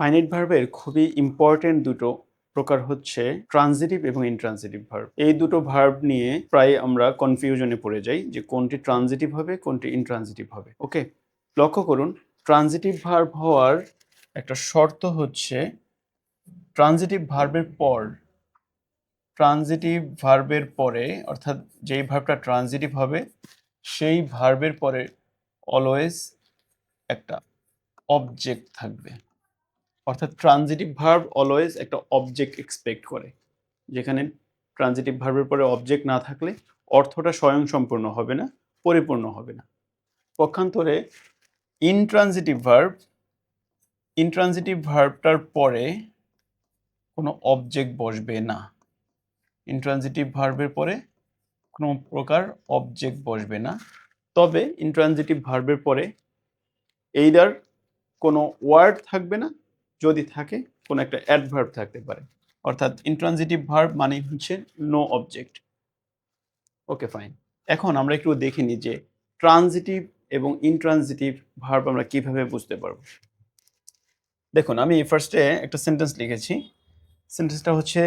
Finite ভার্বের খুবই important দুটো প্রকার হচ্ছে ট্রানজিটিভ এবং ইনট্রানজিটিভ ভার্ব এই দুটো ভার্ব নিয়ে প্রায় আমরা কনফিউশনে পড়ে যাই যে কোনটি ট্রানজিটিভ হবে, কোনটি ইনট্রানজিটিভ হবে। ওকে লক্ষ্য করুন ট্রানজিটিভ ভার্ব হওয়ার একটা শর্ত হচ্ছে ট্রানজিটিভ ভার্বের পর ট্রানজিটিভ ভার্বের পরে, অর্থাৎ যেই ভার্বটা ট্রানজিটিভ হবে, সেই ভার্বের পরে অলওয়েজ একটা অবজেক্ট থাকবে। অর্থাৎ ট্রানজিটিভ ভার্ব অলওয়েজ একটা অবজেক্ট এক্সপেক্ট করে। যেখানে ট্রানজিটিভ ভার্বের পরে অবজেক্ট না থাকলে অর্থটা স্বয়ংসম্পূর্ণ হবে না, পরিপূর্ণ হবে না। পক্ষান্তরে ইনট্রানজিটিভ ভার্ব ইনট্রানজিটিভ ভার্বটার পরে কোনো অবজেক্ট বসবে না। ইনট্রানজিটিভ ভার্বের পরে কোনো প্রকার অবজেক্ট বসবে না। তবে ইনট্রানজিটিভ ভার্বের পরে এইদার কোনো ওয়ার্ড থাকবে না যদি থাকে, কোনো একটা অ্যাডভার্ব থাকতে পারে। অর্থাৎ ইন্ট্রানজিটিভ ভার্ব মানে হচ্ছে নো অবজেক্ট ওকে ফাইন এখন আমরা একটু দেখে নিই যে ট্রানজিটিভ এবং ইনট্রানজিটিভ ভার্ব আমরা কীভাবে বুঝতে পারব। দেখুন, আমি ফার্স্টে একটা সেন্টেন্স লিখেছি। সেন্টেন্সটা হচ্ছে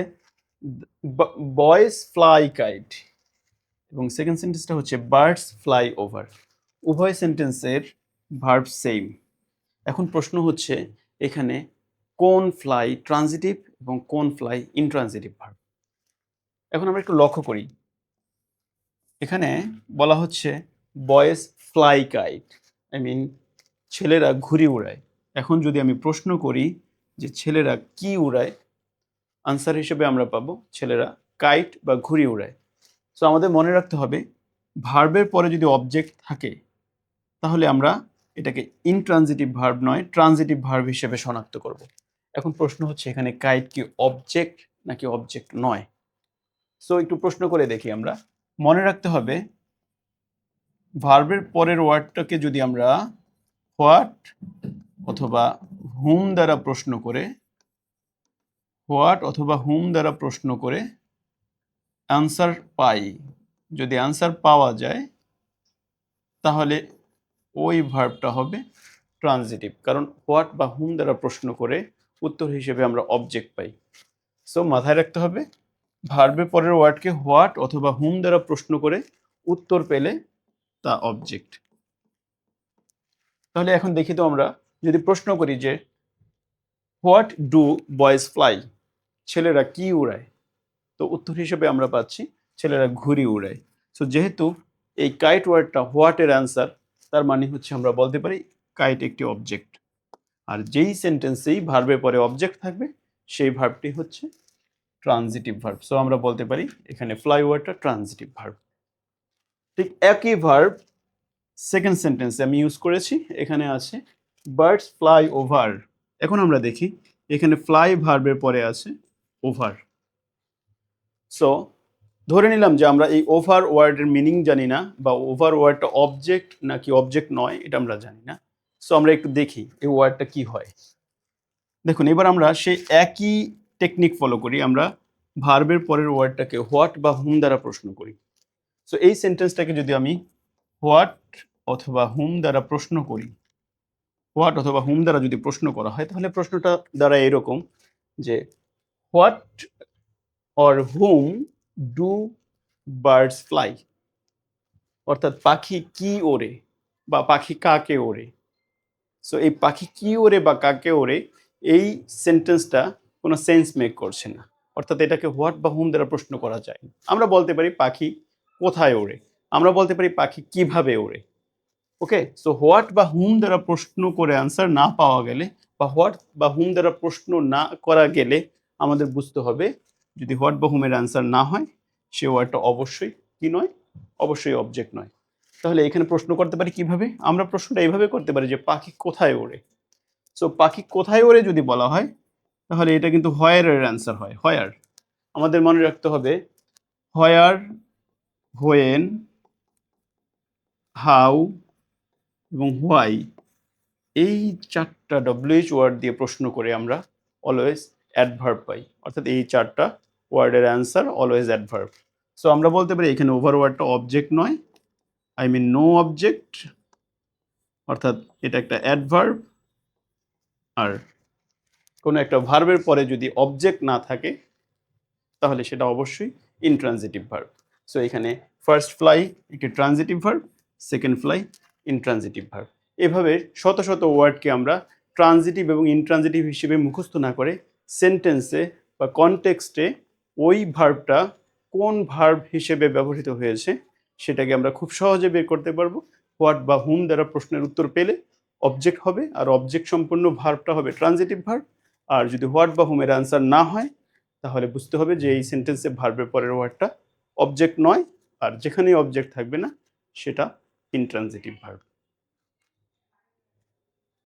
বয়েস ফ্লাই কাইট এবং সেকেন্ড সেন্টেন্সটা হচ্ছে বার্ডস ফ্লাই ওভার উভয় সেন্টেন্সের ভার্ব সেম এখন প্রশ্ন হচ্ছে, এখানে কোন ফ্লাই ট্রানজিটিভ এবং কোন ফ্লাই ইনট্রানজিটিভ ভার্ব এখন আমরা একটু লক্ষ্য করি। এখানে বলা হচ্ছে boys fly kite I mean ছেলেরা ঘুড়ি উড়ায়। এখন যদি আমি প্রশ্ন করি যে ছেলেরা কি উড়ায় আনসার হিসেবে আমরা পাবো ছেলেরা কাইট বা ঘুড়ি উড়ায়। সো আমাদের মনে রাখতে হবে ভার্বের পরে যদি অবজেক্ট থাকে, তাহলে আমরা এটাকে ইনট্রানজিটিভ ভার্ব নয় ট্রানজিটিভ ভার্ব হিসেবে শনাক্ত করব। এখন প্রশ্ন হচ্ছে এখানে কাইট কি অবজেক্ট নাকি অবজেক্ট নয়? সো একটু প্রশ্ন করে দেখি আমরা। মনে রাখতে হবে ভার্বের পরের ওয়ার্ডটাকে যদি আমরা হোয়াট অথবা হুম দ্বারা প্রশ্ন করে হোয়াট অথবা হুম দ্বারা প্রশ্ন করে অ্যান্সার পাই। যদি অ্যান্সার পাওয়া যায়, তাহলে ওই ভার্বটা হবে ট্রানজিটিভ কারণ হোয়াট বা হুম দ্বারা প্রশ্ন করে উত্তর হিসেবে আমরা অবজেক্ট পাই। সো মাথায় রাখতে হবে ভার্বের পরের ওয়ার্ডকে হোয়াট অথবা হুম দ্বারা প্রশ্ন করে উত্তর পেলে তা অবজেক্ট তাহলে এখন দেখি তো আমরা, যদি প্রশ্ন করি যে হোয়াট ডু বয়েজ ফ্লাই ছেলেরা কি উড়ায়? তো উত্তর হিসেবে আমরা পাচ্ছি, ছেলেরা ঘুড়ি উড়ায়। সো যেহেতু এই কাইট ওয়ার্ডটা হোয়াটের অ্যান্সার তার মানে হচ্ছে আমরা বলতে পারি কাইট একটি অবজেক্ট আর যেই সেন্টেন্সেই ভার্বের পরে অবজেক্ট থাকবে, সেই ভার্বটি হচ্ছে ট্রানজিটিভ ভার্ব সো আমরা বলতে পারি এখানে ফ্লাই ওয়ার্ডটা ট্রানজিটিভ ভার্ব ঠিক একই ভার্ব সেকেন্ড সেন্টেন্সে আমি ইউজ করেছি, এখানে আছে বার্ডস ফ্লাই ওভার এখন আমরা দেখি এখানে ফ্লাই ভার্বের পরে আছে ওভার সো ধরে নিলাম যে আমরা এই ওভার ওয়ার্ডের মিনিং জানি না বা ওভার ওয়ার্ডটা অবজেক্ট নাকি অবজেক্ট নয়, এটা আমরা জানি না। সো আমরা একটু দেখি এই ওয়ার্ডটা কি হয়। দেখুন, এবার আমরা সেই একই টেকনিক ফলো করি, আমরা ভার্বের পরের ওয়ার্ডটাকে হোয়াট বা হুম দ্বারা প্রশ্ন করি। সো এই সেন্টেন্সটাকে যদি আমি হোয়াট অথবা হুম দ্বারা প্রশ্ন করি হোয়াট অথবা হুম দ্বারা যদি প্রশ্ন করা হয়, তাহলে প্রশ্নটা দ্বারা এরকম যে what or whom do birds fly অর্থাৎ পাখি কি ওড়ে বা পাখি কাকে ওড়ে? সো এই পাখি কি ওড়ে বা কাকে ওড়ে এই সেন্টেন্সটা কোনো সেন্স মেক করছে না। অর্থাৎ এটাকে হোয়াট বা হুম দ্বারা প্রশ্ন করা যায় আমরা বলতে পারি পাখি কোথায় ওড়ে আমরা বলতে পারি পাখি কীভাবে ওড়ে ওকে সো হোয়াট বা হুম দ্বারা প্রশ্ন করে আনসার না পাওয়া গেলে বা হোয়াট বা হুম দ্বারা প্রশ্ন না করা গেলে আমাদের বুঝতে হবে, যদি হোয়াট বা হুমের আনসার না হয়, সে ওয়ার্ডটা অবশ্যই কি নয়? অবশ্যই অবজেক্ট নয়। তাহলে এখানে প্রশ্ন করতে পারি কীভাবে? আমরা প্রশ্নটা এইভাবে করতে পারি যে পাখি কোথায় ওড়ে? সো পাখি কোথায় ওড়ে যদি বলা হয়, তাহলে এটা কিন্তু হয়ারের অ্যান্সার হয়। হয়ার আমাদের মনে রাখতে হবে হয়ার হোয়েন হাউ এবং হোয়াই এই চারটা ডব্লিউএইচ ওয়ার্ড দিয়ে প্রশ্ন করে আমরা অলওয়েজ অ্যাডভার্ব পাই। অর্থাৎ এই চারটা ওয়ার্ডের অ্যান্সার অলওয়েজ অ্যাডভার্ব সো আমরা বলতে পারি এখানে ওভার ওয়ার্ডটা অবজেক্ট নয় আই মিন নো অবজেক্ট অর্থাৎ এটা একটা অ্যাডভার্ব আর কোনো একটা ভার্বের পরে যদি অবজেক্ট না থাকে, তাহলে সেটা অবশ্যই ইনট্রানজিটিভ ভার্ব সো এখানে ফার্স্ট ফ্লাই একটি transitive verb second fly intransitive verb এভাবে শত শত ওয়ার্ডকে আমরা ট্রানজিটিভ এবং ইনট্রানজিটিভ হিসেবে মুখস্থ না করে সেন্টেন্সে বা কনটেক্সটে ওই ভার্বটা কোন ভার্ব হিসেবে ব্যবহৃত হয়েছে সেটাকে আমরা খুব সহজে বের করতে পারব। হোয়াট বা হুম দ্বারা প্রশ্নের উত্তর পেলে অবজেক্ট হবে আর অবজেক্ট সম্পূর্ণ ভার্বটা হবে ট্রানজিটিভ ভার্ব আর যদি হোয়াট বা হুমের আনসার না হয়, তাহলে বুঝতে হবে যে এই সেন্টেন্সে ভার্বের পরের ওয়ার্ডটা অবজেক্ট নয়। আর যেখানেই অবজেক্ট থাকবে না, সেটা ইনট্রানজিটিভ ভার্ব